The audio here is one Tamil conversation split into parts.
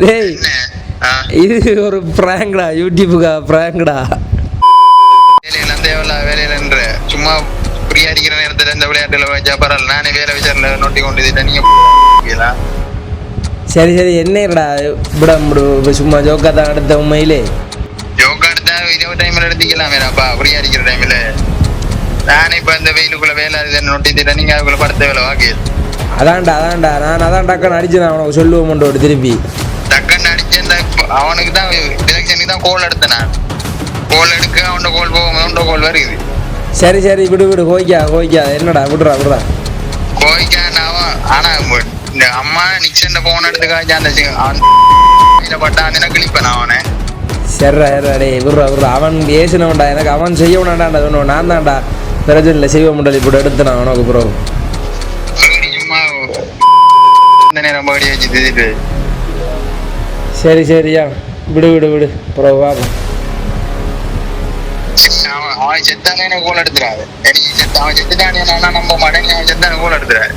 டேய் இது ஒரு ப்ராங்க்டா யூடியூப்புக்கா ப்ராங்க்டா வேலையில தேவையில்ல வேலையிலன்ற சும்மா ஃப்ரீயா அடிக்கிற நேரத்துல இந்த விளையாட்டுல வச்சா பரவாயில்ல. நானே வேலை விசாரில நோட்டி கொண்டு இதுட்ட நீங்க. சரி சரி என்னடா விட முடு சும்மா ஜோக்கா தான் அடுத்த உண்மையிலே. யோகா எடுத்தா இருபது டைம்ல எடுத்துக்கலாம் வேணாப்பா ஃப்ரீயா அடிக்கிற டைம்ல நானே இப்ப இந்த வெயிலுக்குள்ள வேலை இதை நோட்டி திட்ட நீங்க அதுக்குள்ள படுத்த வேலை வாக்கு. அதான்டா அதான்டா. நான் அதான் டக்குன்னு அடிச்சு நான் உனக்கு சொல்லுவோம் ஒரு திருப்பி. இந்த அவனுக்கு தான் டிரெக்ஷனுக்கு தான் கோல் எடுத்தேன் நான். கோல் எடுக்க அவன் கோல் போகும் அவன் கோல் வருது சரி சரி விடு விடு கோய்க்கா கோய்க்கா என்னடா விடுறா விடுறா. கோயிக்கான் அவன் ஆனா இந்த அம்மா நிக்சன் போன் எடுத்து காய்ச்சி அந்த பட்டான் எனக்கு கிளிப்பேன் அவனை சரிடா சரிடா டேய் விடுறா விடுறா. அவன் ஏசினவன்டா எனக்கு அவன் செய்ய வேணாண்டா சொன்னோம் நான் தான்டா இல்லை செய்வ முடியல இப்படி எடுத்து நான் உனக்கு ப்ரோ சும்மா நேரம் படி வச்சு சரி சரியா விடு விடு விடு. ப்ரோ வா. அவன் செத்தானே கோல் எடுத்துறாரு அவன் செத்துட்டானே நம்ப மாட்டேன் அவன் செத்தானே கோல் எடுத்துறாரு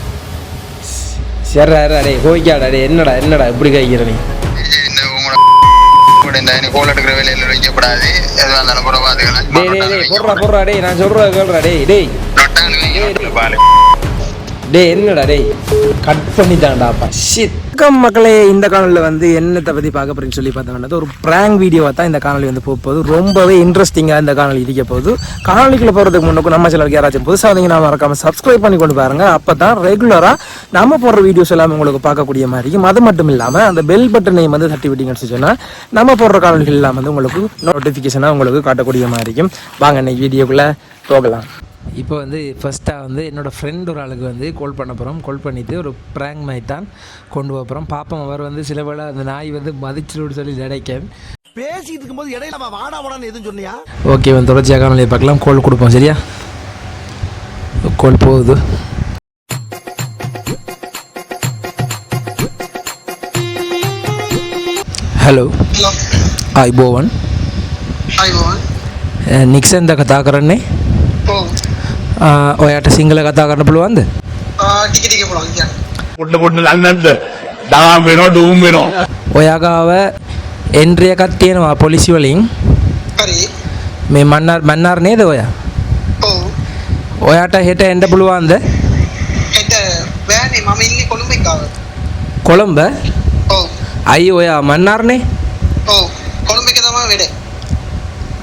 சரிடா டேய் கோய்க்காடா டேய் என்னடா என்னடா இப்படி கைக்கிற நீ? இந்த உங்களோட கூட இந்த கோல் எடுக்கிற வேலையில வைக்கப்படாது. எதுவாக இருந்தாலும் கூட டேய் டேய் டேய் போடுறா பாத்துக்கலாம் போடுறா டேய் நான் சொல்றத கேளுடா டேய் டேய். பாலு. டேய் என்னடா டேய். கட் பண்ணிட்டான்டாப்பா ஷிட் வணக்கம் மக்களே இந்த காணொலியில் வந்து என்னத்தை பற்றி பார்க்க போறேன்னு சொல்லி பார்த்தோம்னா ஒரு ப்ராங்க் வீடியோவாக தான் இந்த காணொலி வந்து போக போகுது. ரொம்பவே இன்ட்ரெஸ்டிங்காக இந்த காணொலி இருக்க போகுது. காணொலிக்குள்ள போகிறதுக்கு முன்னுக்கு நம்ம சிலருக்கு யாராச்சும் புதுசாக வந்தீங்கன்னா மறக்காமல் சப்ஸ்கிரைப் பண்ணி கொண்டு பாருங்க. அப்போ தான் ரெகுலராக நம்ம போடுற வீடியோஸ் எல்லாமே உங்களுக்கு பார்க்கக்கூடிய மாதிரி இருக்கும். அது மட்டும் இல்லாமல் அந்த பெல் பட்டனையும் வந்து தட்டி விட்டீங்கன்னு சொன்னால் நம்ம போடுற காணொலிகள் எல்லாம் வந்து உங்களுக்கு நோட்டிஃபிகேஷனாக உங்களுக்கு காட்டக்கூடிய மாதிரி இருக்கும். வாங்க இன்னைக்கு வீடியோக்குள்ளே போகலாம். இப்போ வந்து ஃபஸ்ட்டாக வந்து என்னோடய ஃப்ரெண்ட் ஒரு ஆளுக்கு வந்து கால் பண்ண போகிறோம் கால் பண்ணிவிட்டு ஒரு ப்ராங் மாதிரி தான் கொண்டு போக போகிறோம் பாப்போம் அவர் வந்து சில வேளை அந்த நாய் வந்து மதிச்சிடுன்னு சொல்லி நினைக்கேன். பேசிட்டு இருக்கும்போது இடையில நம்ம வாடா வாடான்னு எதுவும் சொன்னியா? ஓகே வந்து தொடர்ச்சியாக நிலையை பார்க்கலாம். கோல் கொடுப்போம் சரியா? கோல் போகுது. ஹலோ ஆய் போவன் హాయ్ போவன் నిక్సన్ దాకా తాకరండి ඔයාට සිංහල කතා කරන්න පුළුවන්ද? ටික ටික පුළුවන් කියන්න. පොඩ්ඩ පොඩ්ඩ ලන්නන්ද. දාම් වෙනවා ඩූම් වෙනවා. ඔයා ගාව එන්ට්‍රි එකක් තියෙනවා පොලිසි වලින්. හරි. මේ මන්නාර් මන්නාර් නේද ඔයා? ඔව්. ඔයාට හෙට එන්න පුළුවන්ද? හෙට බෑනේ මම ඉන්නේ කොළඹ ගාව. කොළඹ? ඔව්. අයි ඔයා මන්නාර්නේ? ඔව්. කොළඹ එක තමයි වැඩේ.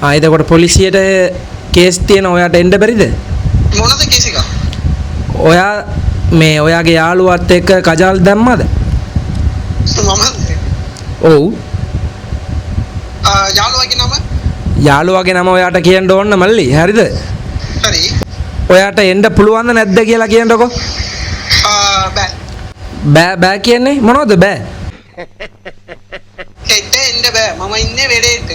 ආ එතකොට පොලිසියට කේස් තියෙන ඔයාට එන්න බැරිද? මොනද කේස් එක? ඔයා මේ ඔයාගේ යාළුවත් එක්ක කජල් දැම්මද? මම. ඔවු. යාළුවාගේ නම? යාළුවගේ නම ඔයාට කියන්න ඕන්න මල්ලි. හරිද? හරි. ඔයාට එන්ඩ පුළුවන්ද නැද්ද කියලා කියන්නකො? බෑ. බෑ බෑ කියන්නේ? මොනවද බෑ? හෙට එන්න බෑ. මම ඉන්නේ වැඩේට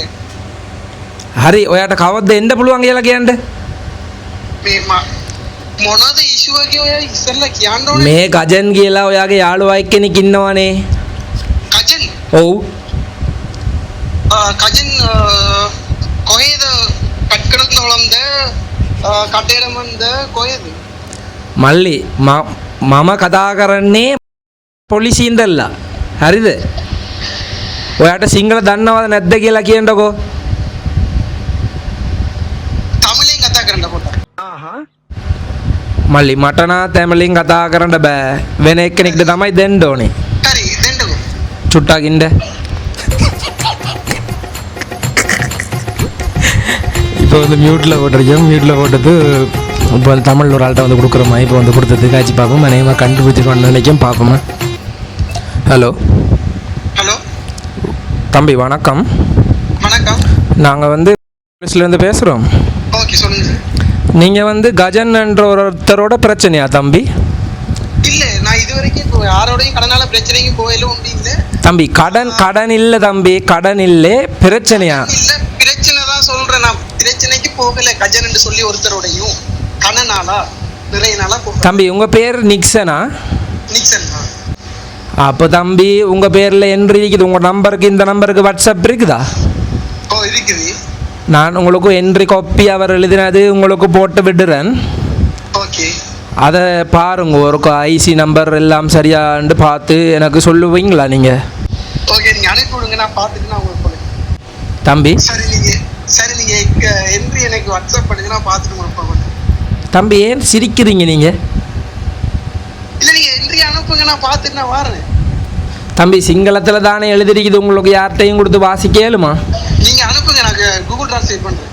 හරි ඔයාට කවද්ද එන්ඩ පුළුවන් කියලා කියන්න මේ ම- මොනවද ඉෂුව එක ඔය ඉස්සෙල්ලා කියන්න ඕනේ මේ ගජන් කියලා ඔයාගේ යාළුවා එක්කෙනෙක් ඉන්නවනේ කජන් ඔව් ආ, කජන් ආ, කොහේද කට්කඩත් නොලම්ද කටේරමන්ද කොහෙද මල්ලි ම- මම කතා කරන්නේ පොලිසින්දල්ලා හරිද ඔයාට සිංහල දන්නවද නැද්ද කියලා කියන්නකෝ මල්ලි මටනා තැමලින් කතා කරන්න බෑ වෙන එක්කෙනෙක්ට තමයි දෙන්න ඕනේ හරි දෙන්නකෝ சுட்டாகிண்ட இப்போ வந்து மியூட்டில் போட்டிருக்கோம் மியூட்டில் போட்டது இப்போ வந்து தமிழ் ஒரு ஆள்கிட்ட வந்து கொடுக்குறோமா இப்போ வந்து கொடுத்தது காய்ச்சி பார்ப்போம் அநேகமாக கண்டுபிடிச்சிருக்கோம்னு நினைக்கும் பார்ப்போமா ஹலோ ஹலோ தம்பி வணக்கம் வணக்கம் நாங்கள் வந்து போலீஸ்லேருந்து பேசுகிறோம் ஓகே சொல்லுங்க நீங்கள் வந்து கஜன் என்ற ஒருத்தரோட பிரச்சனையா தம்பி? இல்ல நான் இது வரைக்கும் இப்போ யாரோடையும் கடனால பிரச்சனைக்கும் போயில உண்டு இல்ல. தம்பி கடன் கடன் இல்லை தம்பி. கடன் இல்லை பிரச்சனையா? இல்ல பிரச்சனை தான் சொல்றேன் நான். பிரச்சனைக்கு போகல கஜன் சொல்லி ஒருத்தரோடையும். கடனாலா நிறைய நாளா போகல. தம்பி உங்கள் பேர் நிக்சனா? நிக்சன் அப்போ தம்பி உங்கள் பேரில் என்று இருக்குது. உங்கள் நம்பருக்கு இந்த நம்பருக்கு வாட்ஸ்அப் இருக்குதா? ஓ இருக்குது. நான் உங்களுக்கு என்ட்ரி காப்பி அவர் எழுதினது உங்களுக்கு போட்டு விடுறேன். அதை பாருங்க ஒரு ஐசி நம்பர் எல்லாம் சரியான்னு பார்த்து எனக்கு சொல்லுவீங்களா நீங்கள் ஓகே நீங்க அனுப்பி விடுங்க நான் பார்த்துட்டு நான் உங்களுக்கு சொல்லுங்க தம்பி? சரி நீங்க சரி நீங்க எங்க- என்று எனக்கு வாட்ஸ்அப் பண்ணுங்க நான் பார்த்துட்டு உங்களுக்கு சொல்றேன். தம்பி ஏன் சிரிக்கிறீங்க நீங்க? இல்ல நீங்க என்றி அனுப்புங்க நான் பார்த்துட்டு நான் வரேன். தம்பி சிங்களத்துல தானே எழுதிருக்குது உங்களுக்கு யார்கிட்டையும் கொடுத்து வாசிக்க அனுப்புங்க நான் கூகுள் டிரான்ஸ்லேட் பண்றேன்.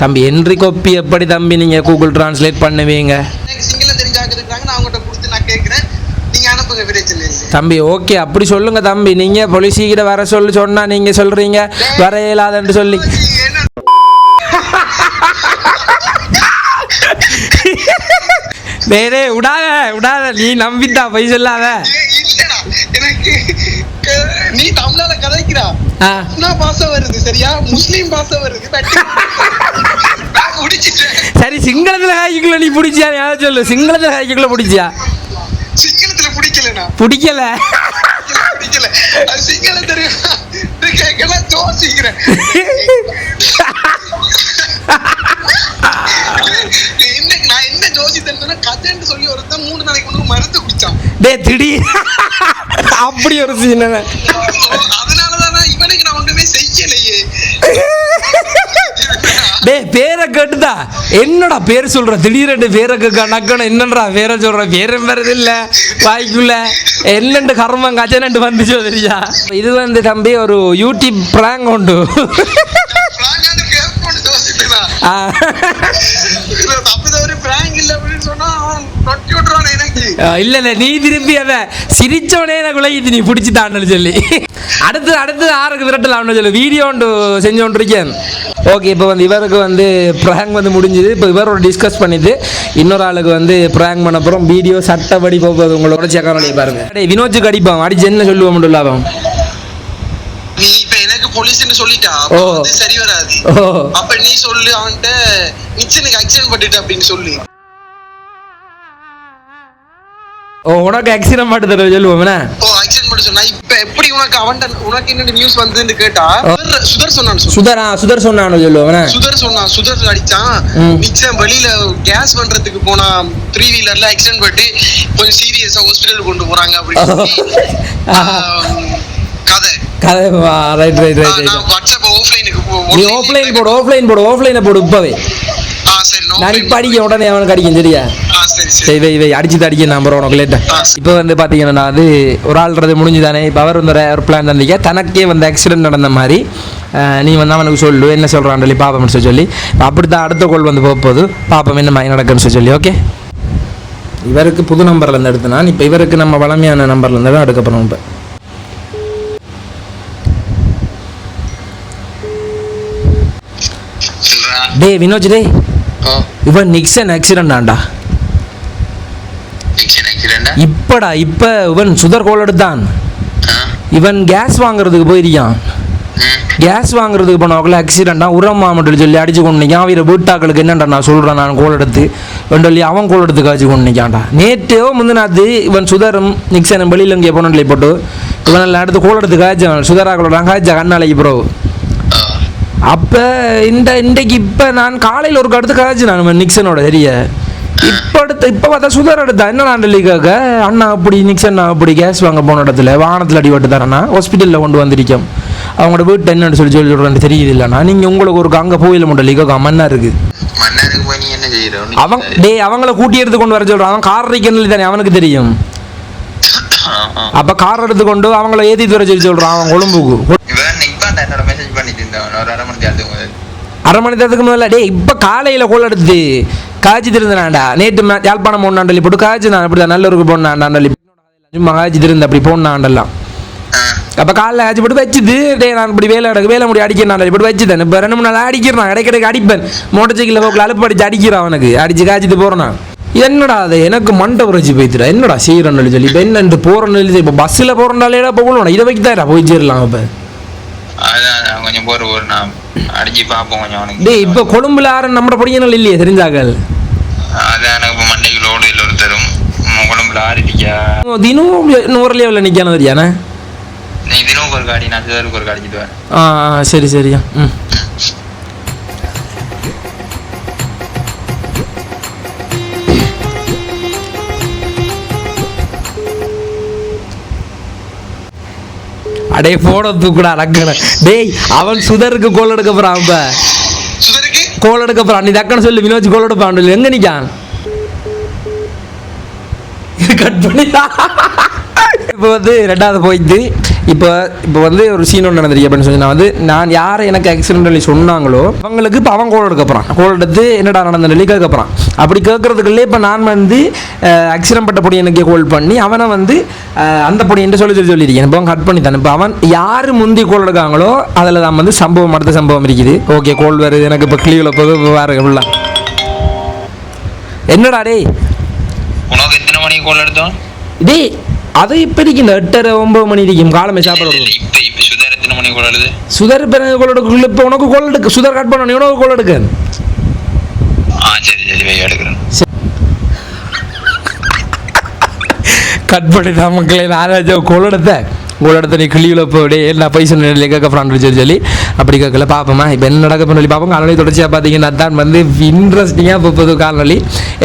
தம்பி என்றி கொப்பி எப்படி தம்பி நீங்க கூகுள் டிரான்ஸ்லேட் பண்ணுவீங்க? எனக்கு தெரிஞ்சாக்க இருக்காங்க நான் அவங்ககிட்ட கொடுத்து நான் கேட்கிறேன். நீங்க அனுப்புங்க பிரச்சனை இல்லை தம்பி ஓகே அப்படி சொல்லுங்க தம்பி. நீங்க பொலிசிக்கிட்ட வர சொல்லி சொன்னா நீங்க சொல்றீங்க. வர இயலாதுன்னு சொல்லி. டேய் டேய், விடாத விடாத. நீ நம்பித்தா போய் சொல்லாத. இல்லடா. எனக்கு நீ தமிழால கதைக்கிறா. பாசம் வருது சரியா? முஸ்லீம் பாசம் வருது சரி சிங்களத்துல காய்க்குள்ள நீ பிடிச்சியா? யாரும் சொல்லு. சிங்களத்துல காய்க்குள்ள பிடிச்சியா? சிங்களத்துல பிடிக்கலண்ணா. பிடிக்கல. பிடிக்கல. அது சிங்களம் தெரியும்? யோசிக்கிறேன். என்ன நான் என்ன ஜோசித்தேன் சொன்னா கதைன்னு சொல்லி ஒருத்தன் மூணு நாளைக்கு முன்னாடி மருந்து குடிச்சான். டேய் திடீர். அப்படி ஒரு சீன் ஒண்ணுமே செய்யலையே. டேய் பேரை கேட்டுதா? என்னடா பேர் சொல்ற? திடீரென்று பேரை கேட்க நக்கணும் என்னன்றா பேரை சொல்ற? பேரும் வருது இல்ல. வாய்க்குள்ள. என்னண்டு கர்மம் கச்சனண்டு வந்துச்சோ தெரியா? இது வந்து தம்பி ஒரு யூடியூப் பிராங்க் உண்டு பிராங்கான கேட்போன்னு யோசிப்பேனா ஆ. அப்படி ஒரு பிராங்க் இல்ல அவன் இல்ல நீ திருப்பி அத சிரிச்சோனே எனக்கு உலகித்து நீ பிடிச்சி தாண்டனு சொல்லி. அடுத்து அடுத்து ஆறுக்கு விரட்டலாம்னு சொல்லி. வீடியோ ஒன்று செஞ்சோன்றிருக்கேன். ஓகே இப்போ வந்து இவருக்கு வந்து ப்ராங்க் வந்து முடிஞ்சுது. இப்போ இவரோட டிஸ்கஸ் பண்ணிட்டு இன்னொரு ஆளுக்கு வந்து ப்ராங்க் பண்ண அப்புறம் வீடியோ சட்டப்படி போகுது. உங்களோட சேக்காரலையை பாருங்க. வினோஜுக்கு அடிப்பான். அடிச்சு என்ன சொல்லுவோம் மட்டும் லாபம் நீ இப்ப எனக்கு போலீஸ்னு சொல்லிட்டா. ஓ. அப்ப வந்து சரி வராது. அப்ப நீ சொல்லு அவன்கிட்ட நிச்சனுக்கு ஆக்சிடென்ட் பண்ணிட்டு அப்படின்னு சொல்லு. ஓ உனக்கு ஆக்சிடென்ட் மாட்டு தடவை சொல்லுவோம் என்ன ஓ ஆக்சிடென்ட் பண்ண சொன்னா இப்ப எப்படி உனக்கு அவன்கிட்ட உனக்கு என்ன நியூஸ் வந்துன்னு கேட்டா. சுதர் சொல்லு. சுதரா சுதர் சொன்னானு சொல்லுவோம் என்ன சுதர் சொன்னான் சுதர் அடிச்சான். மிச்சம் வெளியில கேஸ் பண்றதுக்கு போனா த்ரீ வீலர்ல ஆக்சிடென்ட் பட்டு கொஞ்சம் சீரியஸா ஹாஸ்பிட்டல் கொண்டு போறாங்க அப்படின்னு கதை கதை ரைட் ரைட் ரைட் ரைட் நான் வாட்ஸ்அப் ஆஃப்லைனுக்கு நீ ஆஃப்லைன் போடு ஆஃப்லைன் போடு ஆஃப்லைனை போடு இப்பவே ஆ சரி நான் நான் இப்ப அடிக்க உடனே அவனுக்கு அடிக்கும் சரியா சரி வை வை அடிச்சு அடிக்க நம்பர் உனக்கு லேட்டா. இப்போ வந்து பார்த்தீங்கன்னா அது ஒரு ஆள்றது முடிஞ்சுதானே இப்போ அவர் வந்து ஒரு- பிளான் தந்தீங்க தனக்கே வந்து ஆக்சிடென்ட் நடந்த மாதிரி நீ வந்து அவனுக்கு சொல்லு என்ன சொல்கிறான் சொல்லி பாப்போம்னு சொல்லி சொல்லி அப்படி தான் அடுத்த கோல் வந்து போக போகுது பாப்போம் என்ன மாதிரி நடக்குன்னு சொல்லி ஓகே இவருக்கு புது நம்பர்ல இருந்து எடுத்தனா இப்போ இவருக்கு நம்ம வளமையான நம்பர்ல இருந்து தான் எடுக்க போகிறோம் இப்போ டேய் வினோஜ் ஓ இவன் நிக்சன் ஆக்சிடென்ட் ஆண்டா. ஆக்சிடென்டா இப்படா இப்போ இவன் சுதர் கோல் எடுத்தான் இவன் கேஸ் வாங்குறதுக்கு போயிருக்கான். கேஸ் வாங்குறதுக்கு போனவங்கள ஆக்சிடென்ட்டா உரமா மட்டும் சொல்லி அடிச்சு கொண்டு நிற்கான் அவர வீட்டாக்களுக்கு என்னண்டா நான் சொல்கிறேன் நான் கோல் எடுத்து. சொல்லி அவன் கோல் எடுத்து காய்ச்சி கொண்டு நிற்கான்டா நேற்றோ முந்தினாத்து இவன் சுதரும் நிக்சனும் வெளியில் இங்கே போனோம் போட்டு இவன் எல்லாம் எடுத்து கோல் எடுத்து காய்ச்சான். சுதராக்களோட காய்ச்சா கண்ணாலைக்கு ப்ரோ அப்போ இந்த இன்றைக்கு இப்போ நான் காலையில் ஒரு கடுத்து காய்ச்சி நான் நிக்சனோட தெரிய. இப்போ அடுத்து இப்போ பார்த்தா சுதர் எடுத்தா என்ன கேட்க அண்ணா அப்படி நிக்சன் அப்படி கேஸ் வாங்க போன இடத்துல. வாகனத்தில் அடிபட்டு தரேன்னா ஹாஸ்பிட்டலில் கொண்டு வந்திருக்கோம். அவங்களோட வீட்டு என்னன்னு சொல்லி சொல்லி சொல்கிறேன் தெரியுது இல்லைண்ணா நீங்கள் உங்களுக்கு ஒரு அங்கே போயில மட்டும் லீக்கா மண்ணா இருக்குது அவன் டேய் அவங்கள கூட்டி எடுத்து கொண்டு வர சொல்கிறான் அவன் கார் இருக்கன்னு தானே அவனுக்கு தெரியும். அப்போ கார் எடுத்து கொண்டு அவங்கள ஏற்றி தர சொல்லி சொல்கிறான் அவன் கொழும்புக்கு இவன் நிப்பான் என்னோட மெசேஜ் பண்ணிட்டு இருந்தவன் ஒரு அரை மணி நேரத்துக்கு முதல் அரை மணி நேரத்துக்கு முதல்ல டேய் இப்போ காலையில் கோல் எடுத்து காய்ச்சி திருந்தாண்டா நேற்று யாழ்ப்பாணம் போனாண்டல்லி போட்டு காய்ச்சி நான் அப்படி தான் நல்லூருக்கு போனாண்டாண்டல்லி சும்மா காய்ச்சி திருந்து அப்படி போனாண்டல்லாம் அப்போ காலைல ஆச்சு போட்டு வச்சுது. டே நான் இப்படி வேலை கிடக்கு வேலை முடி அடிக்கிறான் இப்படி வச்சுதேன். இப்போ ரெண்டு மூணு நாள் அடிக்கிறான் இடைக்கிடைக்கு அடிப்பேன். மோட்டர் சைக்கிளில் போக்கில் அலுப்பு அடிச்சு அடிக்கிறான் அவனுக்கு. அடிச்சு காய்ச்சிட்டு போகிறான் என்னடா அது? எனக்கு மண்டை உரைச்சி போய்த்துடா என்னடா செய்கிறேன்னு சொல்லி இப்போ என்ன போகிறேன்னு இப்போ பஸ்ஸில் போகிறனாலே போகணும் இதை வைக்க தான் போய் சேரலாம் இப்போ அதான் கொஞ்சம் போற ஒரு நான் அடிச்சு பார்ப்போம் கொஞ்சம் அவனுக்கு. டேய் இப்போ கொழும்புல யாரும் நம்ம படிக்கணும் இல்லையே தெரிஞ்சாக்கள்? அதான் எனக்கு இப்போ மண்டைக்கு லோடு இல்லை ஒருத்தரும் உம் உடம்புல ஆடிட்டிக்கா தினம் நூறு லெவலில் நிற்கானது தெரியாண்ணே நீ தினம் ஒரு காடி நான் ஒரு ஆ ஆ, சரி சரியா ம். அடே போட தூக்குடா அடக்கணும் டேய் அவன் சுதருக்கு கோல் எடுக்க போறான் இப்ப. கோல் எடுக்க போறான். நீ டக்குன்னு சொல்லு வினோஜ் கோல் எடுப்பான். எங்க நிக்கான்? கட் பண்ணி இப்போ வந்து ரெண்டாவது போயிட்டு இப்போ இப்போ வந்து ஒரு சீன் ஒன்று நடந்திருக்கு அப்படின்னு சொல்லி நான் வந்து நான் யார் எனக்கு ஆக்சிடென்டலி சொன்னாங்களோ அவங்களுக்கு இப்போ அவன் கோல் எடுக்க போகிறான் கோல் எடுத்து என்னடா நடந்த சொல்லி கேட்க போகிறான் அப்படி கேட்கறதுக்குள்ளே இப்போ நான் வந்து ஆக்சிடென்ட் பட்ட பொடி எனக்கு கோல் பண்ணி அவனை வந்து அந்த பொடி என்று சொல்லி சொல்லி சொல்லியிருக்கேன் இப்போ கட் பண்ணி தானே இப்போ அவன் யார் முந்தி கோல் எடுக்காங்களோ அதில் தான் வந்து சம்பவம் அடுத்த சம்பவம் இருக்குது. ஓகே கோல் வருது எனக்கு இப்போ கிளியில் போக வேறு ஃபுல்லாக என்னடா டேய்? உனக்கு எத்தனை மணிக்கு கோல் எடுத்தோம்? டேய் அது இப்போ இருக்கும் இந்த எட்டரை ஒன்பது மணி இருக்கும் காலமே சாப்பாடு சுதர் பிறகு கோல் எடுக்க? இப்போ உனக்கு கோல் எடுக்க. சுதர் கட் பண்ணணும் உனக்கு கோல் எடுக்க. கட் பண்ணி தான் மக்களே நான் கோல் எடுத்த உங்களோட எடுத்த கிளியில் போய் என்ன பைசா நிலையில் கேட்க ஃப்ராண்ட் சொல்லி சொல்லி. அப்படி கேட்கல பார்ப்போமா இப்போ என்ன நடக்க சொல்லி பார்ப்போம் காலநிலை தொடர்ச்சியாக பார்த்தீங்கன்னா தான் வந்து இன்ட்ரெஸ்டிங்காக இப்போ புது காலநிலை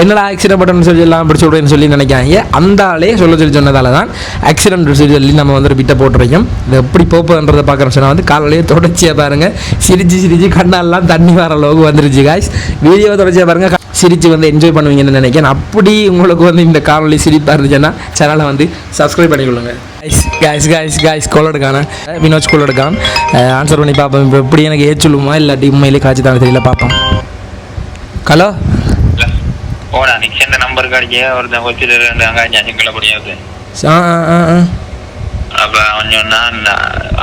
என்னடா ஆக்சிடென்ட் பட்டன்னு சொல்லி எல்லாம் அப்படி சொல்கிறேன்னு சொல்லி நினைக்காங்க அந்த ஆளே சொல்ல சொல்லி சொன்னதால தான் ஆக்சிடென்ட் சொல்லி சொல்லி நம்ம வந்து பிட்ட போட்டுருக்கோம். இது எப்படி போப்பதுன்றதை பார்க்குறோம். சொன்னால் வந்து காலையிலேயே தொடர்ச்சியாக பாருங்கள் சிரிச்சு சிரிச்சு கண்ணாலெலாம் தண்ணி வர அளவுக்கு வந்துருச்சு காய்ஸ் வீடியோ தொடர்ச்சியாக பாருங்கள் சிரிச்சு வந்து என்ஜாய் பண்ணுவீங்கன்னு நினைக்கிறேன். அப்படி உங்களுக்கு வந்து இந்த காணொலி சிரிப்பாக இருந்துச்சுன்னா சேனலை வந்து சப்ஸ்கிரைப் பண்ணிக்கொள்ளுங்க. கைஸ் கைஸ் கைஸ் கைஸ் கோலடுக்கான வினோஜ் கோலடுக்கான் ஆன்சர் பண்ணி பார்ப்போம். இப்போ எப்படி எனக்கு ஏ சொல்லுமா இல்லாட்டி உண்மையிலே காய்ச்சி தாங்க தெரியல பார்ப்போம். ஹலோ? ஓடா நிக்ஷன் நம்பருக்கு அடிச்சு ஒருத்தன் ரெண்டு அங்காச்சு அஞ்சுக்கள முடியாது ஆ ஆ ஆ அப்ப அவன் சொன்னான்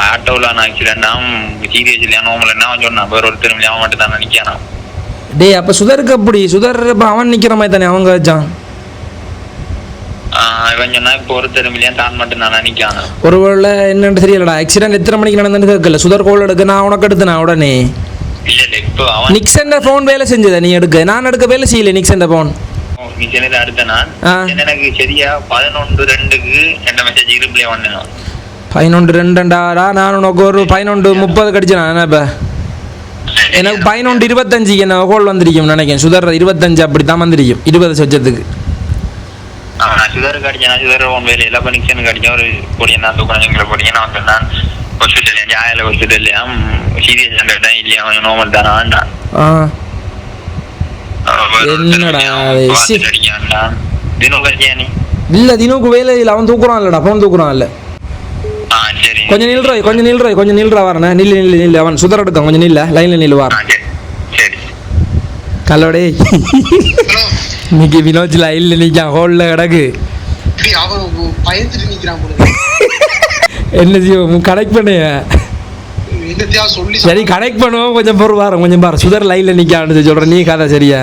ஆட்டோல ஆக்சிடென்டாம் சீரியஸ் இல்லையா நோமல் என்ன அவன் சொன்னான்? வேற ஒருத்தர் அவன் மட்டும் தான் நினைக்கானாம் டேய் அப்போ சுதருக்கு அப்படி சுதர் இப்போ அவன் நிற்கிற மாதிரி தானே அவங்க வச்சான் ஒருவேளை என்னன்னு தெரியலடா ஆக்சிடென்ட் எத்தனை மணிக்கு நடந்துன்னு கேட்கல. சுதர் கோல் எடுக்க நான் உனக்கு எடுத்தேன் உடனே? நிக்சன் ஃபோன் வேலை செஞ்சதை நீ எடுக்க. நான் எடுக்க வேலை செய்யல நிக்சன் ஆ. எனக்கு சரியா பதினொன்று ரெண்டுக்கு எந்த மெசேஜ் இருப்பிலே வந்தேன் பதினொன்று ரெண்டுண்டாடா நான் உனக்கு ஒரு பதினொன்று முப்பது கடிச்சேன் என்ன இப்போ? எனக்கு பதினொன்று இருபத்தஞ்சுக்கு என்ன கோல் வந்திருக்கும் நினைக்கிறேன். சுதர் இருபத்தஞ்சு அப்படி தான் வந்திருக்கும். இருபது சொச்சத்துக்கு. அடிச்சேன் நான் சுதர் உன் அப்ப நிக்சனுக்கு அடிச்சேன் ஒரு பொடியை நான் தூக்கம் எங்களை பொடியை நான் சொன்னான் ஹாஸ்பிட்டல் ஜாயில ஹாஸ்பிட்டல் இல்லையா சீரியஸ் ஹண்ட்ரட் இல்லையா அவன் நோமல் தானே ஆண்டான் ஆ. என்னடா இது? சி. தினம் கல்யாணி இல்லை தினோக்கு வேலை இல்லை. அவன் தூக்குறான் இல்லைடா. ஃபோன் தூக்குறான் இல்லை. கொஞ்சம் நில்றா கொஞ்சம் நில்றா கொஞ்சம் நில்றா வரண்ணே. நில்லு நில்லு நில்லு. அவன் சுதர் எடுக்கான். கொஞ்சம் நில்ல. லைனில் நில்லு வாரன் சரி. கல்லோடே. இன்னைக்கு வினோஜ் லைனில் நிற்கான் ஹோலில் கிடக்கு. என்ன செய்வோம் கனெக்ட் பண்ணு என்னத்தையா சொல்லி சரி கனெக்ட் பண்ணுவோம். கொஞ்சம் பொறு வாரம் கொஞ்சம் பாரு. சுதர் லைனில் நிற்கான்னு சொல்கிறேன் நீ கதை சரியா?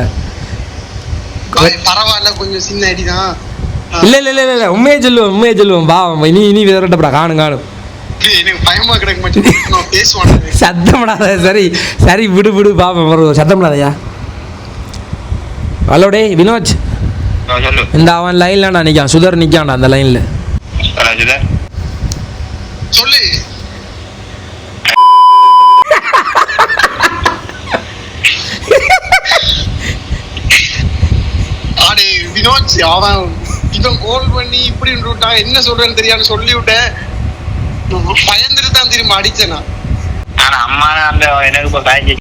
பரவாயில்ல கொஞ்சம் சின்ன அடிதான். இல்லை இல்லை இல்லை இல்லை. உண்மையை சொல்லுவோம் உண்மையை சொல்லுவோம். பாவம். இனி இனி விதரட்டப்படா. காணும் காணும். சத்தமிடாத. சரி சரி விடு விடு பாப்போம். சத்தமிடாதயா? ஹலோ டே வினோஜ். இந்த அவன் லைன்ல நான் நிற்கான் சுதர் நிற்கான்டா அந்த லைனில் சொல்லு. ஆடே வினோத் அவன் இவன் கோல் பண்ணி இப்படி விட்டான் என்ன சொல்றேன்னு தெரியாம சொல்லி விட்டேன் பயந்துட்டு தான் திரும்ப அடிச்சேன்? நான் ஆனா அம்மா அந்த எனக்கு இப்போ காய்ச்சி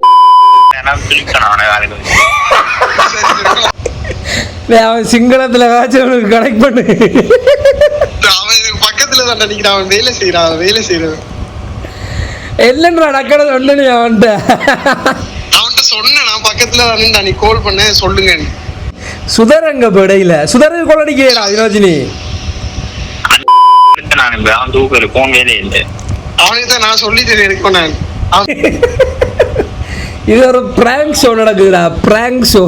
அவன் சிங்களத்தில் ஏதாச்சும் அவனுக்கு கனெக்ட் பண்ணு. அவன் பக்கத்துல தான் நினைக்கிறான். அவன் வேலை செய்யறான் அவன் வேலை செய்யறான் என்னன்றா டக்கட சொன்னனே அவன்கிட்ட. அவன்கிட்ட சொன்னேன் நான் பக்கத்துல தான் நீ கால் பண்ண சொல்லுங்க சுதர் அங்க இடையில சுதர் கொள்ளடிக்கிறா வினோஜினி நான் அவன் தூக்கல வேலையே இல்லை. அவனுக்கு தான் நான் சொல்லிட்டேன் எனக்கு நான். இது ஒரு பிராங்க் ஷோ நடக்குதுடா பிராங்க் ஷோ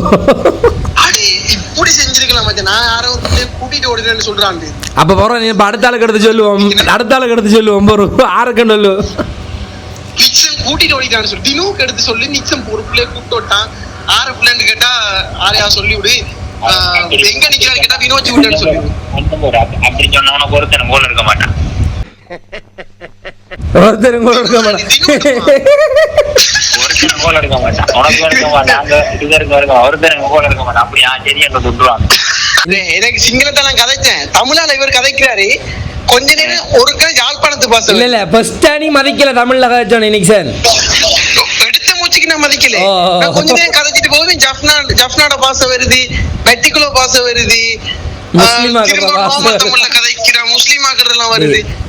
அடே இப்படி செஞ்சிருக்கலாம் மச்சான் நான் யாரோ கூட்டிட்டு ஓடுறேன்னு சொல்றான் அப்ப போறோம் நீ இப்ப அடுத்த ஆளுக்கு எடுத்து சொல்லுவோம். அடுத்த ஆளுக்கு எடுத்து சொல்லுவோம் ஒரு சொல்லு நிச்சம் கூட்டிட்டு ஓடிட்டான்னு சொல்லி. தினூக்கு எடுத்து சொல்லி நிச்சம் ஒரு பிள்ளைய கூப்பிட்டு விட்டான் ஆறு பிள்ளைன்னு கேட்டா ஆரையா சொல்லி விடு எங்க நிக்கிறான்னு கேட்டா வினோஜ் விட்டேன்னு சொல்லி ஒரு அப்படி சொன்னா உனக்கு ஒருத்தன் கோல் எடுக்க மாட்டான் ஒருத்தரும் கூட இருக்க மாட்டான். கோல் எடுக்க மாட்டான். உனக்கு எடுக்க மாட்டான் சுதருக்கு எடுக்க ஒருத்தன் கோல் எடுக்க மாட்டான். அப்படி ஆ சரி அங்க விட்டுருவாங்க டேய், எனக்கு சிங்களத்தை நான் கதைச்சேன். தமிழால இவர் கதைக்கிறாரு. கொஞ்ச நேரம் ஒருக்கா யாழ்ப்பாணத்து பாச இல்ல இல்ல. ஃபர்ஸ்ட் நீ மதிக்கல தமிழ்ல கதைச்சோம் நிக்சன் எடுத்த மூச்சுக்கு நான் மதிக்கல. நான் கொஞ்ச நேரம் கதைச்சிட்டு போகுது ஜப்னா ஜப்னாட பாச வருது மெட்டிகுலோ பாச வருது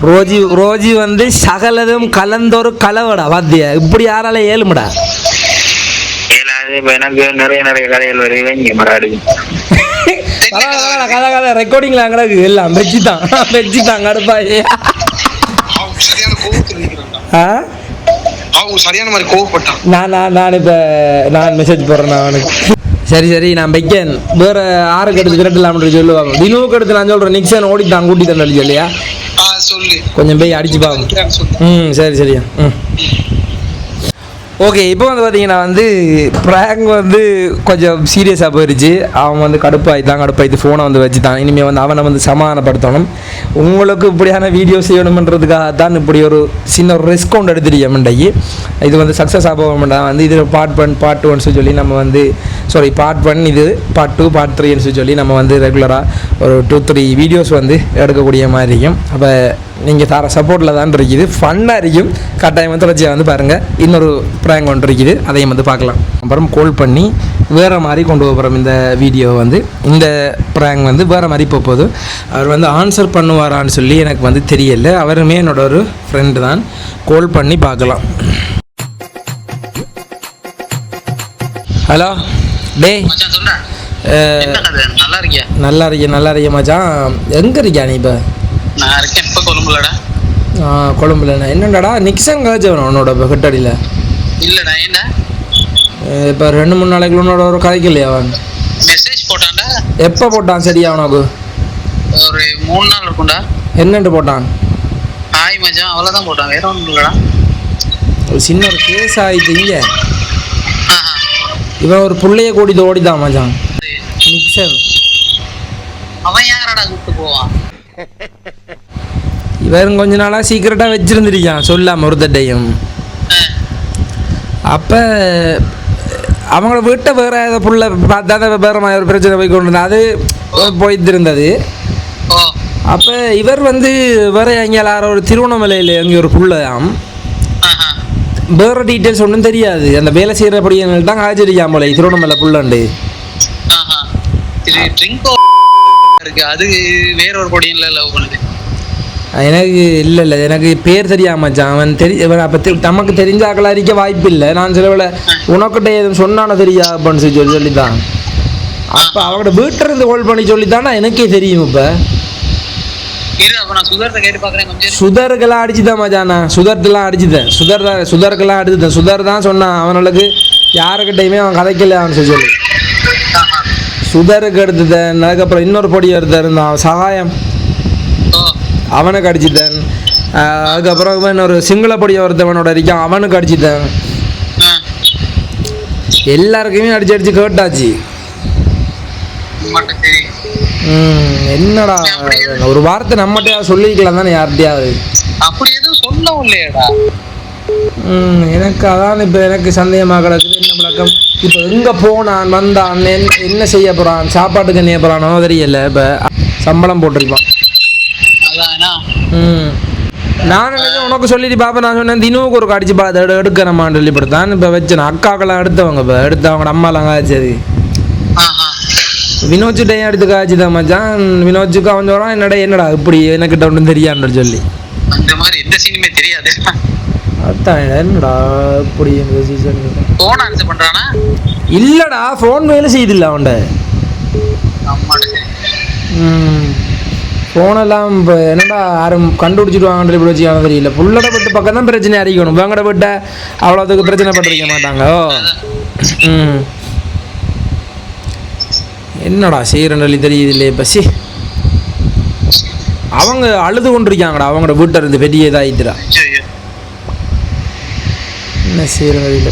ரோஜி ரோஜி வந்து சகலதும் கலந்தொரு கலவடா வாத்தியா. இப்படி யாரால ஏழுமடா? எனக்கு நிறைய நிறைய கதைகள் வருது. இங்க மறாடு. கதை கதை. ரெக்கார்டிங்ல கிடக்கு. எல்லாம் வெஜ்ஜி தான் வெஜ்ஜி தான் நிக்கிறான்டா. ஆ? அவங்க சரியான மாதிரி கோவப்பட்டான் நான் நான் நான் இப்போ நான் மெசேஜ் போடுறேன் நான் அவனுக்கு. சரி சரி நான் வைக்கேன். வேற ஆறுக்கு எடுத்து திரட்டலாம்னு சொல்லுவாங்க. தினமுக்கு எடுத்து நான் சொல்கிறேன் நிக்சன் ஓடி தான் கூட்டி இல்லையா ஆ சொல்லு. கொஞ்சம் போய் அடிச்சு சொல்லு. ம் சரி சரியா. ம். ஓகே இப்போ வந்து பார்த்தீங்கன்னா வந்து ப்ராங்க் வந்து கொஞ்சம் சீரியஸாக போயிடுச்சு அவன் வந்து கடுப்பாயிட்டான் கடுப்பாயிட்டு ஃபோனை வந்து வச்சுட்டான். இனிமேல் வந்து அவனை வந்து சமாதானப்படுத்தணும். உங்களுக்கு இப்படியான வீடியோ செய்யணுமன்றதுக்காக தான் இப்படி ஒரு சின்ன ஒரு ரிஸ்க் ஒன்று இது வந்து சக்ஸஸ் ஆக வந்து இது பார்ட் ஒன் பார்ட் ஒன்ஸ் சொல்லி நம்ம வந்து சாரி பார்ட் ஒன் இது பார்ட் டூ பார்ட் த்ரீன்னு சொல்லி நம்ம வந்து ரெகுலராக ஒரு டூ த்ரீ வீடியோஸ் வந்து எடுக்கக்கூடிய மாதிரி இருக்கும். அப்போ நீங்கள் தர சப்போர்ட்டில் தான் இருக்குது. ஃபன்னாக இருக்கும். கட்டாயம் தொடர்ச்சியாக வந்து பாருங்கள் இன்னொரு ப்ராங்க் ஒன்று இருக்குது. அதையும் வந்து பார்க்கலாம். அப்புறம் கால் பண்ணி வேறு மாதிரி கொண்டு போகிறோம் இந்த வீடியோ வந்து. இந்த ப்ராங்க் வந்து வேறு மாதிரி போக போகுது. அவர் வந்து ஆன்சர் பண்ணுவாரான்னு சொல்லி எனக்கு வந்து தெரியல. அவருமே என்னோட ஒரு ஃப்ரெண்டு தான். கால் பண்ணி பார்க்கலாம். ஹலோ கதை? நல்லா இருக்கியா? நல்லா இருக்கிய நல்லா இருக்கிய மச்சான். எங்கே இருக்கியா நீ இப்போ? நான் இருக்கேன். இப்ப கொழும்புலடா. ஆ கொழும்புல என்னடாடா நிக்சன் கதைச்சவன் உன்னோட ஹெட்டடியில். இல்லடா என்ன இப்போ ரெண்டு மூணு நாளைக்கு உன்னோட ஒரு கதைக்கு இல்லையா அவன்? மெசேஜ் போட்டான்டா. எப்போ போட்டான் சரியா உனக்கு ஒரு மூணு நாள் இருக்கும்டா. என்னன்ட்டு போட்டான்? ஹாய் மச்சான் அவ்வளவுதான் போட்டான். வேற ஒன்றும் இல்லடா. ஒரு சின்ன ஒரு கேஸ் ஆகிட்டு இங்கே. ஆஹா. இவன் ஒரு புள்ளைய கூட்டிட்டு ஓடிதான் மச்சான். சரி. நிக்சன். அவன் யாரடா கூப்பிட்டு போவான்? இவன் கொஞ்ச நாளாக சீக்கிரட்டாக வச்சிருந்துருக்கான் சொல்லாம ஒரு தட்டையும் ஆ. அப்போ அவங்கள வீட்டை வேற ஏதோ புள்ள பார்த்தா தான் வேற மாதிரி ஒரு பிரச்சனை போய் கொண்டு. அது போயிட்டு இருந்தது அப்போ இவர் வந்து வேற எங்கேயால ஒரு திருவண்ணாமலையில் எங்கே ஒரு புள்ளையாம் ஆஹா. வேற டீட்டெயில்ஸ் ஒன்றும் தெரியாது. அந்த வேலை செய்கிற படியங்கள் தான் காய்ச்சடிக்காம போல திருவண்ணாமலை புள்ளண்டு அது வேற ஒரு பொடியன்ல லவ் பண்ணுது. எனக்கு இல்லை இல்லை. எனக்கு பேர் தெரியாம மச்சான். அவன் தெரி இவன் அப்போ தெ நமக்கு தெரிஞ்ச ஆக்களா இருக்க வாய்ப்பு இல்லை நான் சிலவில் உனக்கிட்ட எதுவும் சொன்னானோ தெரியா அப்படின்னு சொல்லி சொல்லி சொல்லித்தான். அப்போ அவங்களோட வீட்டில் இருந்து ஹோல்ட் பண்ணி சொல்லித்தானா? எனக்கே தெரியும் இப்போ. சுதருக்கெல்லாம் அடிச்சுதான் மச்சானா சுதர்த்தெல்லாம் அடிச்சுட்டேன் சுதர் தான் சுதருக்கெல்லாம் அடிச்சுட்டேன் சுதர் தான் சொன்னான். அவனுக்கு யாருக்கிட்டையுமே அவன் கதைக்கல அவன் சொல்லி. சுதருக்கு எடுத்துட்டேன் அதுக்கப்புறம் இன்னொரு பொடி எடுத்து இருந்தான். சகாயம். அடிச்சுட்டேன். ஆஹ் அதுக்கப்புறம் இவன் ஒரு சிங்கள ஒருத்தவனோட இருக்கான் அவனுக்கு அடிச்சுட்டேன். எல்லாருக்குமே அடிச்சு அடிச்சு கேட்டாச்சு. என்னடா ஒரு வார்த்தை நம்மகிட்டயாவது சொல்லிக்கலாம் தானே யார்கிட்டயாவது. அப்படி எதுவும் சொல்லவும் இல்லையேடா. எனக்கு அதான் இப்போ எனக்கு சந்தேகமாக கிடக்குது என்ன விளக்கம்? இப்போ எங்கே போனான் வந்தான் என்ன என்ன செய்ய போகிறான் சாப்பாட்டுக்கு என்ன போகிறானோ தெரியல இப்போ சம்பளம் போட்டிருப்பான் நான் நினைச்சேன் உனக்கு சொல்லிட்டு பாப்பா நான் சொன்னேன் தினமுக்கு ஒரு கடிச்சு பார்த்து எடு எடுக்கிறமான்னு சொல்லி இப்படித்தான் இப்போ வச்சேன் அக்காக்கெல்லாம் எடுத்தவங்க இப்போ எடுத்தவங்க அம்மாலாம் காய்ச்சது. ஆஹா. வினோச்சுட்டையும் எடுத்து காய்ச்சிதான் மச்சான்? வினோச்சுக்கு அவன் சொல்கிறான் என்னடா என்னடா இப்படி எனக்கிட்ட ஒன்றும் தெரியான்னு சொல்லி. அந்த மாதிரி எந்த சீனுமே தெரியாது. அதான் என்னடா இப்படி இந்த சீசன் போன் ஆன்சர் பண்றானா? இல்லைடா ஃபோன் வேலை செய்யுதில்ல அவன்கிட்ட. ஃபோனெல்லாம் இப்போ என்னடா யாரும் கண்டுபிடிச்சிடுவாங்கன்ற இப்படி வச்சுக்கான தெரியல. புள்ளட விட்டு பக்கம் தான் பிரச்சனை அறிக்கணும் வேங்கட விட்ட அவ்வளோத்துக்கு பிரச்சனை பட்டிருக்க மாட்டாங்க. ஓ. ம். என்னடா செய்கிறன்றி தெரியுது இல்லையே பசி. அவங்க அழுது கொண்டிருக்காங்கடா அவங்களோட வீட்டை இருந்து பெரிய இதாகிட்டுடா ஐயோ, என்ன செய்கிறது இல்லை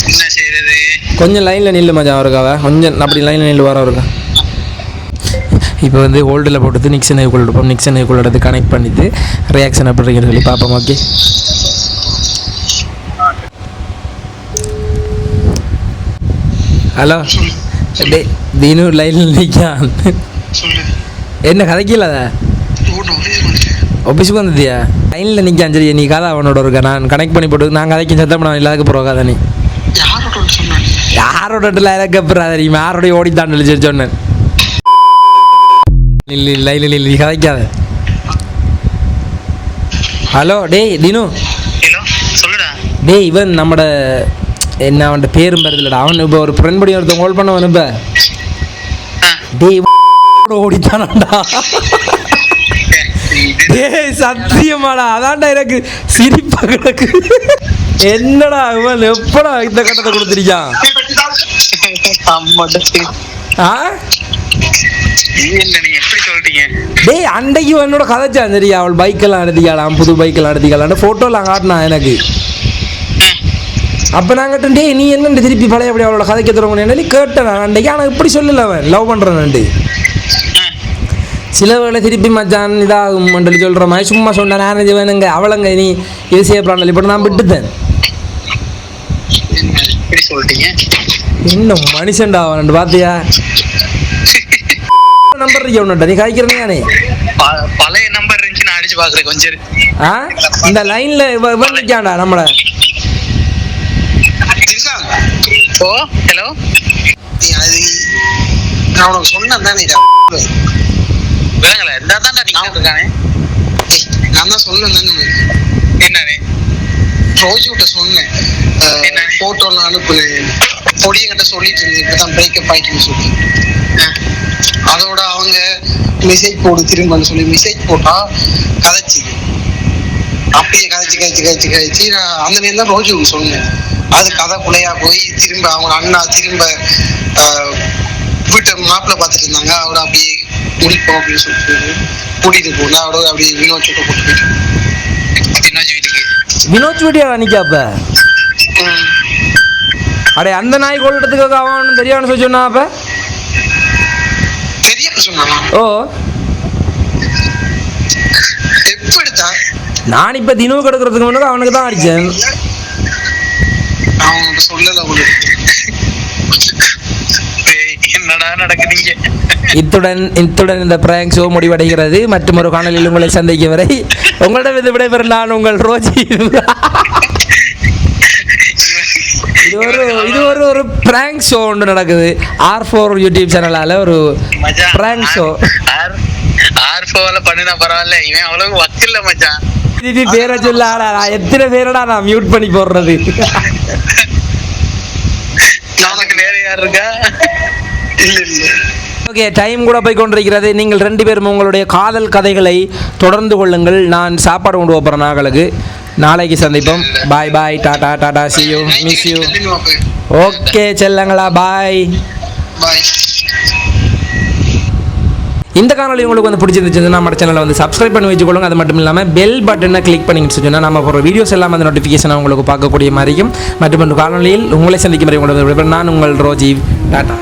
கொஞ்சம் லைனில் நில்லு மச்சான் அவருக்காவ கொஞ்சம் அப்படி லைனில் நில்லு வர இருக்கா இப்போ வந்து ஹோல்டில் போட்டு நிக்சன் ஐக்குள்ள எடுப்போம் நிக்சன் ஐக்குள்ள எடுத்து கனெக்ட் பண்ணிட்டு ரியாக்ஷன் இருக்குன்னு சொல்லி பார்ப்போம். ஓகே ஹலோ டே தீனு லைனில் நிற்கான் சொல்லு என்ன கதைக்கல. ஆஃபீஸுக்கு வந்துட்டியா லைனில் நிற்கான் சரி நீ கதை அவனோட இருக்க? நான் கனெக்ட் பண்ணி போட்டு நான் கதைக்கும் சத்தம் பண்ண இல்லாத போகிற கதை நீ. யாரோட எனக்கு அப்புறம் தெரியுமா யாரோடைய ஓடித்தான் சொல்லி சொன்னேன். இல்லை இல்லை இல்லை இல்லை கதைக்காத ஹலோ டேய் தினு ஹலோ சொல்லுடா. டேய் இவன் நம்மட என்ன அவன் பேரும் வருதுலடா அவன் இப்போ ஒரு ஃப்ரெண்ட் படி ஒருத்தன் கால் பண்ண இப்ப டேய் ஓடித்தானடா டேய் சத்தியமாடா அதான்டா எனக்கு சிரிப்பா கிடக்கு என்னடா இவன் எப்படா இந்த கட்டத்தை கொடுத்துருக்கான் ஆ என்ன நீங்க எப்படி சொல்றீங்க டேய் அன்னைக்கு என்னோட கதைச்சான் சரியா அவள் பைக்கெல்லாம் எடுத்திக்காளாம் புது பைக்கெல்லாம் எடுத்திக்காளான்னு ஃபோட்டோலாம் காட்டினான் எனக்கு. அப்போ நான் கேட்டேன் டேய் நீ என்ன திருப்பி பழைய அப்படி அவளோட கதைக்க தொடங்க கேட்டேன் நான் அன்றைக்கி ஆனால் இப்படி சொல்லல அவன். லவ் பண்ணுறேன்ட்டு சில வேளை திருப்பி மச்சான் இதாகும் சொல்லி சொல்கிற மாதிரி சும்மா சொன்னேன் நான் இது வேணுங்க அவளங்க நீ இது செய்யப்படாமல் இப்போ நான் விட்டுத்தேன் என்ன மனுஷன்டா அவன் பார்த்தியா நம்பர் இருக்கா உன்னிட்ட நீ ப- பழைய நம்பர் இருந்துச்சு நான் அடிச்சு பாக்குறேன் கொஞ்சம். ஆ? இந்த லைனில் இவன் நிற்காண்டா நம்மளை. ஓ ஹலோ நீ அது நான் உனக்கு சொன்னேன் தானே வேங்கள இருந்தா தான் நீங்க இருக்கானே நான் தான் சொன்னேன் தானே. என்னன்னு ரோஜி கிட்ட சொன்னேன்? போட்டோ நான் அனுப்புனேன். பொடியங்கிட்ட சொல்லிட்டு இருந்தேன் இப்பதான் பிரேக்கப் ஆயிட்டுன்னு சொல்லி அதோட அவங்க மெசேஜ் போடு திரும்பன்னு சொல்லி. மெசேஜ் போட்டா கதைச்சு. அப்படியே கதைச்சு கதைச்சு கதைச்சு கதைச்சு. நான் அந்த நேரம் தான் ரோஜுக்கு சொன்னேன். அது கதை புள்ளையா போய் திரும்ப அவங்க அண்ணா திரும்ப வீட்டை மாப்பிள்ளை பார்த்துட்டு இருந்தாங்க. அவட அப்படியே முடிப்போம் அப்படின்னு சொல்லிட்டு கூட்டிட்டு போனா அவட அப்படியே வினோத் சொல்லிட்டு கூட்டு போயிட்டு தின்னாஜி வீட்டுக்கு. வினோத் நிற்காப்ப ம். அடே அந்த நாய் கொள்ளத்துக்கு அவன் தெரியாதுன்னு சொல்லி சொன்னா அப்ப? ஓ. நான் இப்போ தினவு கெடுக்கிறதுக்கு முன்னாடி அவனுக்கு தான் நடக்குதுங்க இத்துடன் இத்துடன் இந்த பிராங்க் ஷோ முடிவடைகிறது. மற்றும் ஒரு காணொலியில் உங்களை சந்திக்கும் வரை உங்களிடம் இது விடைபெறும் நான் உங்கள் ரோஜி. இது ஒரு இது ஒரு ஒரு பிராங்க் ஷோ ஒன்று நடக்குது. ஆர் ஃபோர் யூடியூப் சேனலால் ஒரு பிராங்க் ஷோ ஆர் போல பண்ணினா பரவாயில்ல. இவன் அவ்வளவு வக்கில்ல மச்சான். திருப்பி பேரை சொல்ல நான் எத்தனை பேரடா நான் மியூட் பண்ணி போடுறது? உனக்கு வேற யார் இருக்கா? இல்ல இல்ல. ஓகே டைம் கூட போய் கொண்டிருக்கிறது. நீங்கள் ரெண்டு பேரும் உங்களுடைய காதல் கதைகளை தொடர்ந்து கொள்ளுங்கள். நான் சாப்பாடு கொண்டு போகிறேன் நாங்களுக்கு நாளைக்கு சந்திப்போம் bye bye tata tata see you miss you okay செல்லங்களா bye இந்த காணொலி உங்களுக்கு வந்து பிடிச்சிருந்துச்சுன்னா நம்ம சேனலை வந்து சப்ஸ்கிரைப் பண்ணி வச்சுக்கொள்ளுங்க. அது மட்டும் இல்லாமல் பெல் பட்டனை கிளிக் பண்ணிட்டு சொன்னால் நம்ம போகிற வீடியோஸ் எல்லாம் அந்த நோட்டிஃபிகேஷன் உங்களுக்கு பார்க்கக்கூடிய மாதிரியும் மற்றும் காணொலியில் உங்களை சந்திக்கும் உங்களது விடைபெறும் நான் உங்கள் ரோஜீவ் டாடா